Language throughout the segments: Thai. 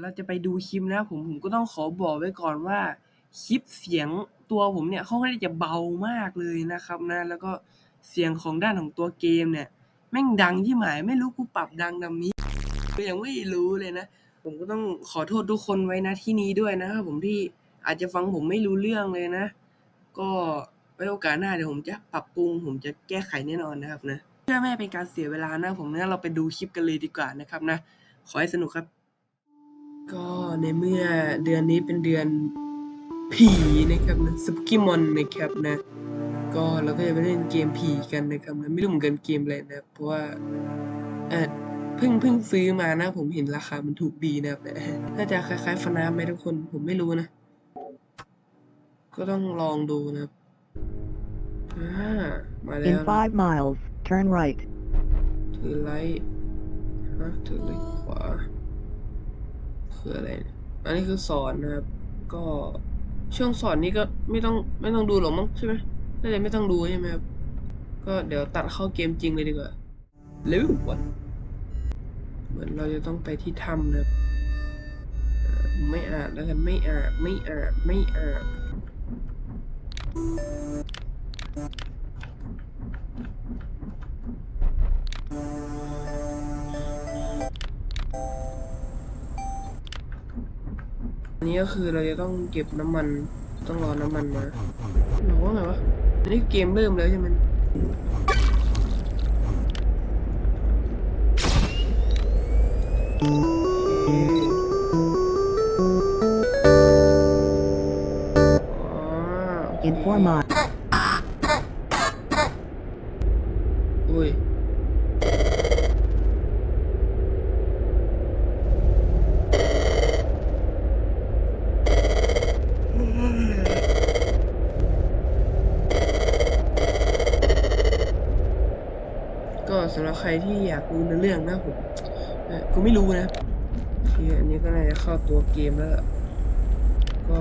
เราจะไปดูคลิปนะผม ผมก็ต้องขอบอกไว้ก่อนว่า คลิปเสียงตัวผมเนี่ยค่อนข้างจะเบามากเลยนะครับนะ แล้วก็เสียงของด้านของตัวเกมเนี่ย แม่งดังที่หมายไม่รู้กูปรับดังดำนี้ก็ยังไม่รู้เลยนะ ผมก็ต้องขอโทษทุกคนไว้นะที่นี้ด้วยนะครับผมที่อาจจะฟังผมไม่รู้เรื่องเลยนะ ก็ไว้โอกาสหน้าเดี๋ยวผมจะปรับปรุง ผมจะแก้ไขแน่นอนนะครับนะเพื่อไม่ให้เป็นการเสียเวลานะผมนะเราไปดูคลิปกันเลยดีกว่านะครับนะ ขอให้สนุกครับ ก็ในเมื่อเดือนนี้เป็นเดือนผีนะครับนะสปกิมอนนะครับนะ ก็เราก็จะไปเล่นเกมผีกันนะครับนะไม่รู้เหมือนกันเกมอะไรนะเพราะว่าเออเพิ่งเพิ่งซื้อมานะผมเห็นราคามันถูกดีนะครับนะน่าจะคล้ายๆฟนาไหมทุกคนผมไม่รู้นะ ก็ต้องลองดูนะครับอ่ามาแล้ว In 5 miles, turn right. ถือไลท์ฮะถือไลท์ขวา คืออะไร อันนี้คือสอนนะครับ ก็ช่วงสอนนี้ก็ไม่ต้องไม่ต้องดูหรอกมั้งใช่ไหมน่าจะไม่ต้องดูใช่ไหมครับ ก็เดี๋ยวตัดเข้าเกมจริงเลยดีกว่าเร็ววันเหมือนเราจะต้องไปที่ถ้ำนะครับเอ่อไม่อาจแล้วกันไม่อาจไม่อาจไม่อาจ นนี้ก็คือเราจะต้องเก็บน้ำมัน ต้องรอน้ำมันมาหรือว่าไงวะอันนี้เกมเริ่มแล้วใช่ไหมโอเคอ๋อโอเค In 4 miles, อุ้ย ก็สำหรับใครที่อยาก รู้ในเรื่องนะผมกูไม่รู้นะโออันนี้ก็น่าจะเข้าตัวเกมแล้ว ก็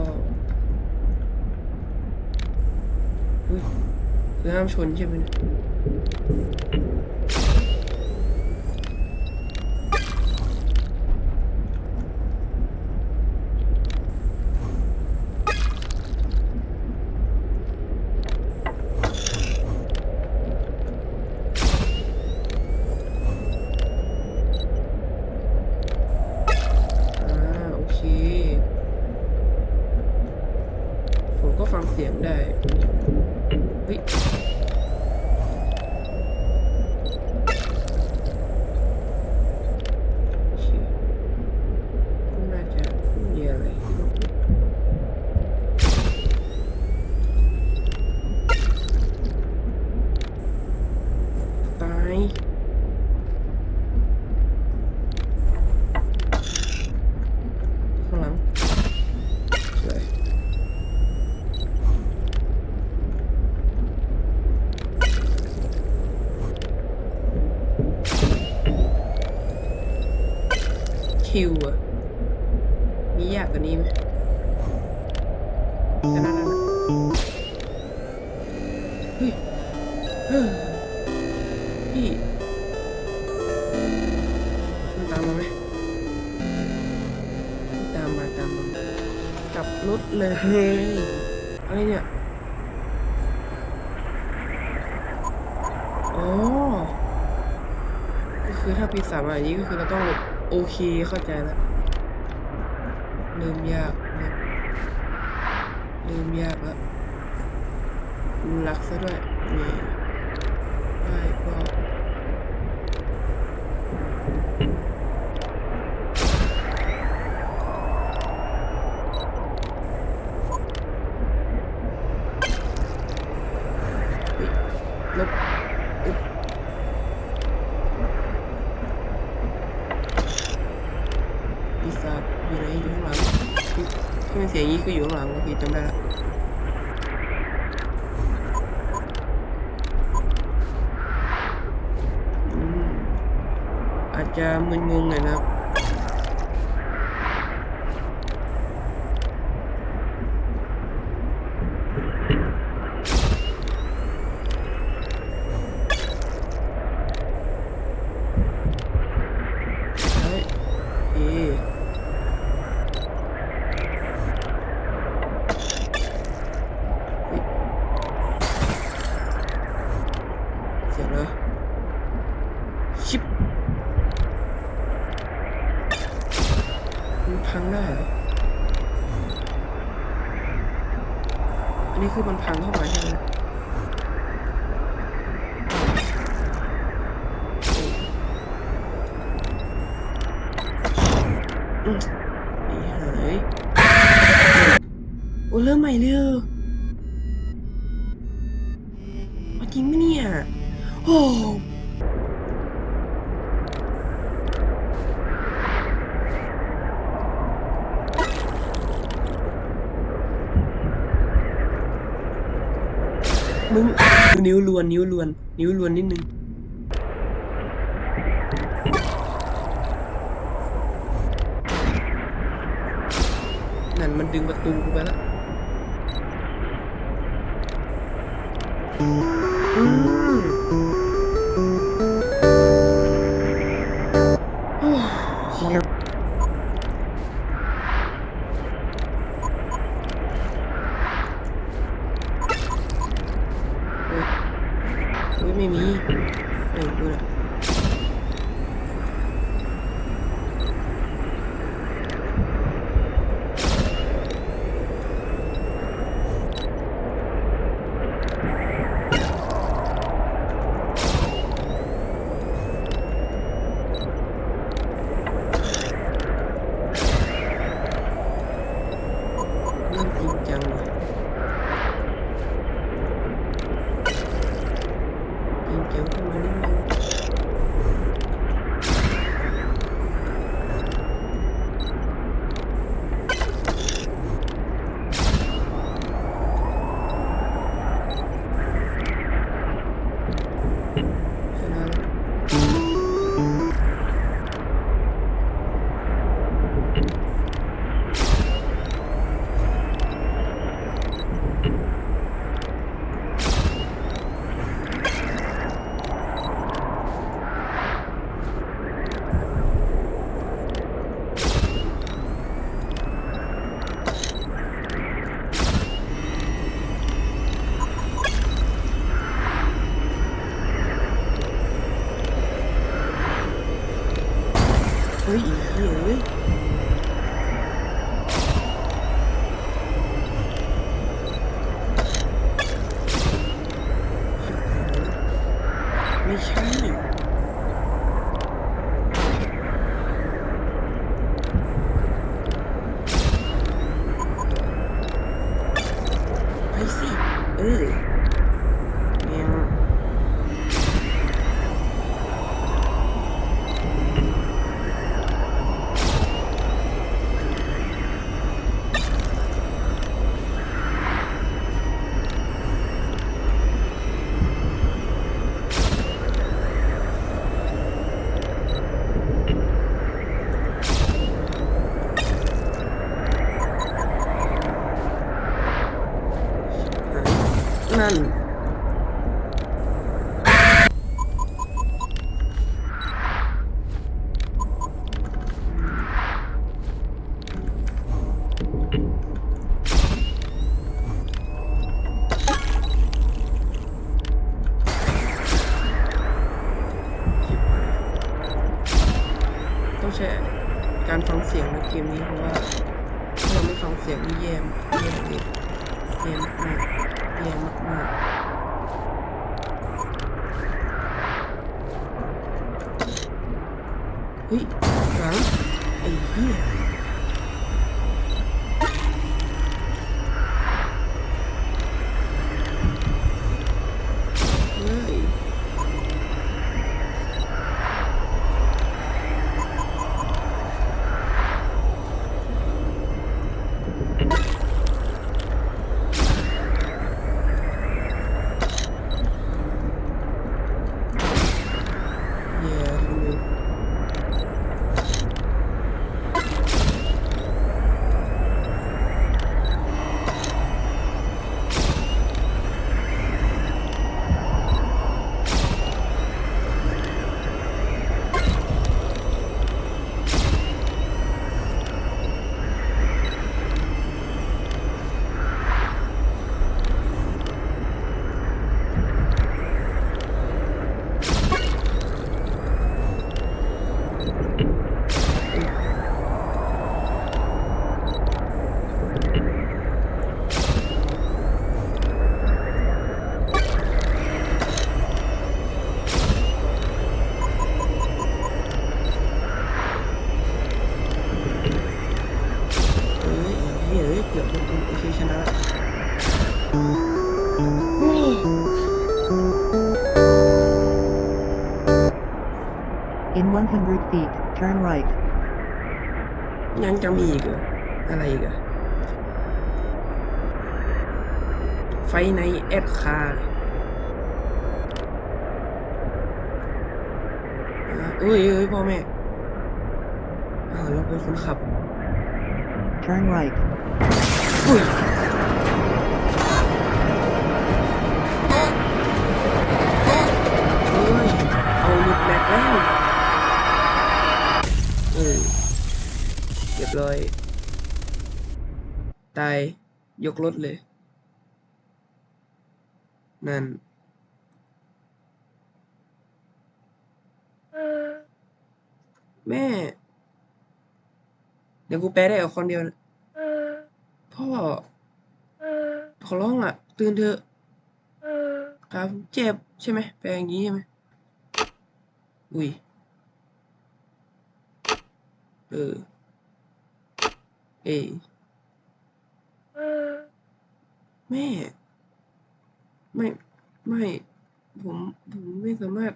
คือห้ามชนใช่ไหมเนี่ยอ่าโอเค ผมก็ฟังเสียงได้ เฮ้ย โอเคก็น่าจะไม่มีอะไรตาย ข้างหลังสวย คิวอะมียากกว่านี้ไหมนั่นน่ะเฮ้ยพี่มันตามมาไหมตามมาตามมากลับรถเลยเฮ้ยอะไรเนี่ยอ๋อก็คือถ้าปีสามมาอย่างนี้ก็คือเราต้อง อเคเข้าใจแล้วเริ่มยากเริ่มยากแล้วรักซะด้วยนี่ด้ก็ ลบอึ๊บปีศาจอยู่ไหนอยู่ข้างหลังอุ๊ยที่มันเสียงนี้ก็อยู่ข้างหลังโอเคจำได้ละอาจจะมึนงงหน่อยนะครับ เฮ้ยเอ มันพังได้อันนี้คือมันพังเข้ามาใช่ไหมอืมไอ้หายโอ้เริ่มใหม่เลย มึง นิ้วลวน นิ้วลวน นิ้วลวนนิดนึง นั่นมันดึงประตูกูไปแล้วอืม Um, เออแมว นั่นต้องใช้การฟังเสียงในเกมนี้เพราะว่าถ้าเราไม่ฟังเสียงนี่แย่มากแย่เลย แย่มากๆแย่มากๆเฮ้ยหลังไอ้เหี้ย 100 feet, turn right. ยังจะมีอีกเหรออะไรอีกอะไฟในแอดคาร์อ่าเอ้ยเอ้ยพ่อแม่อ่าเราเป็นคนขับ Turn right. อุ้ยเฮ้ยเอาหลุดแม็กแล้ว เออเรียบร้อย ตาย ยกรถเลย นั่นแม่ เดี๋ยวกูแปลได้เอาคนเดียวนะพ่อ ขอร้องอะ ตื่นเถอะครับเจ็บใช่ไหมแปลอย่างนี้ใช่ไหมอุ้ย เออ เอแม่ ไม่ ไม่ ผม ผมไม่สามารถ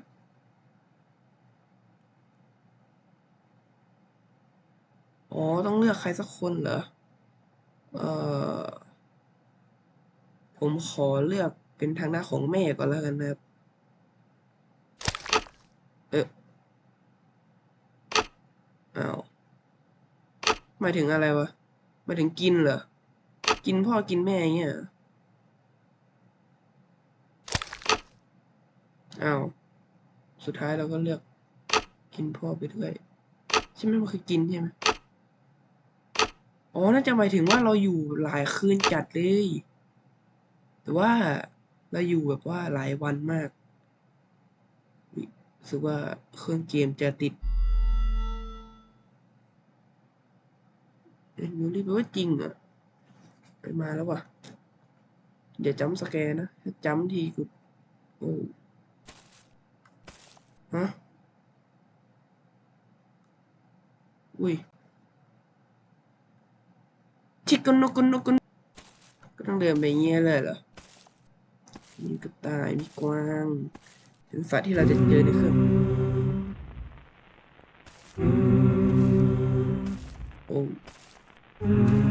อ๋อ ต้องเลือกใครสักคนเหรอ เอ่อผมขอเลือกเป็นทางด้าของแม่ก่อนแล้วกันนะครับ เอออ้าว หมายถึงอะไรวะหมายถึงกินเหรอ กินพ่อกินแม่เงี้ยเหรออ้าวสุดท้ายเราก็เลือกกินพ่อไปด้วยใช่ไหมมันคือกินใช่ไหมอ๋อ น่าจะหมายถึงว่าเราอยู่หลายคืนจัดเลย แต่ว่าเราอยู่แบบว่าหลายวันมากรู้สึกว่าเครื่องเกมจะติด ยูรีแปลว่าจริงอะไปมาแล้วว่ะ เดี๋ยวจำสแกนนะ ถ้าจำทีกูโอ้ฮะ อุ้ยชิคกุนนกุนนกุนก็ต้องเดินไปเงี้ยเลยเหรอ มีกระต่าย มีกวางถึงสัตว์ที่เราจะเจอในเครื่องโอ้ เ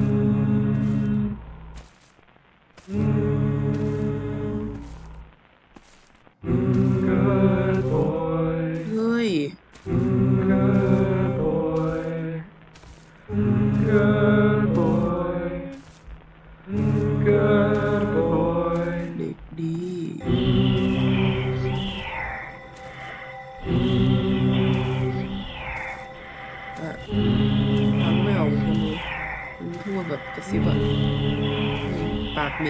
ปา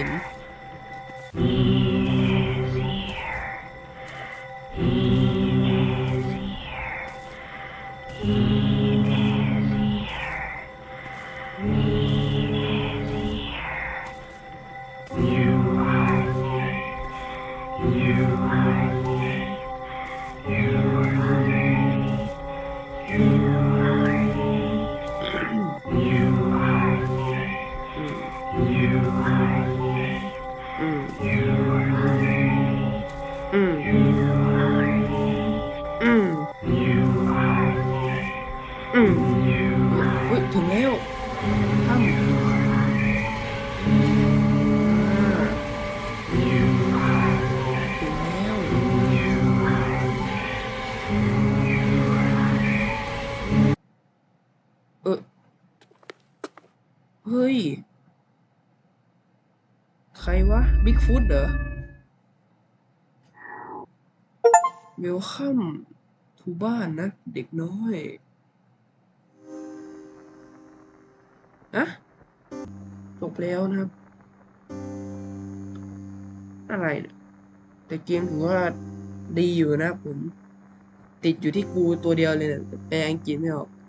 เฮ้ย ใครวะบิ๊กฟุตเหรอ เวลคัมทูบ้านนะ เด็กน้อยอะจบแล้วนะครับ อะไรนี่ยแต่เกมถือว่าดีอยู่นะผม ติดอยู่ที่กูตัวเดียวเลยนี่ยแต่แปลอังกฤษไม่ออก